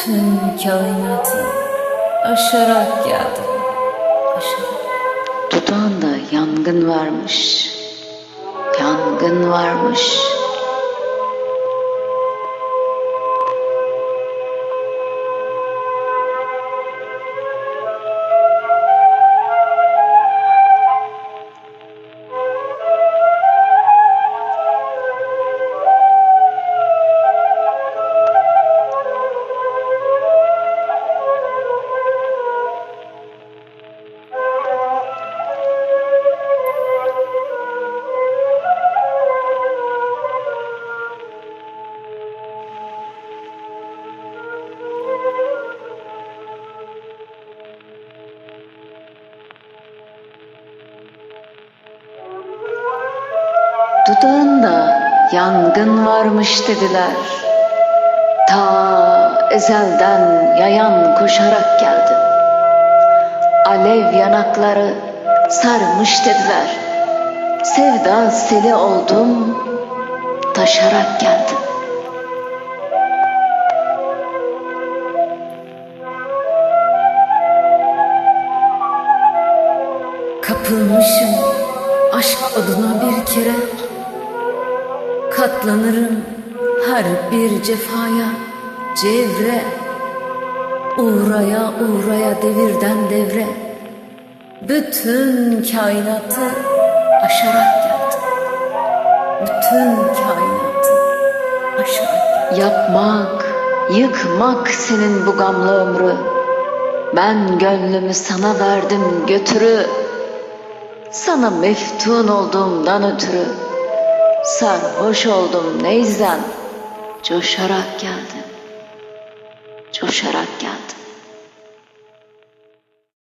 Bütün kainatı aşarak geldim. Aşarak. Dudağında yangın varmış. Yangın varmış. Dudağında yangın varmış dediler. Ta ezelden yayan koşarak geldim. Alev yanakları sarmış dediler. Sevda seli oldum, taşarak geldim. Kapılmışım aşk oduna bir kere Katlanırım her bir cefaya Cevre Uğraya uğraya devirden devre Bütün kainatı aşarak geldim Bütün kainatı aşarak geldim Yapmak, yıkmak senin bu gamlı ömrü. Ben gönlümü sana verdim götürü. Sana meftun olduğumdan ötürü. Sarhoş oldum neyzen. Coşarak geldim. Coşarak geldim.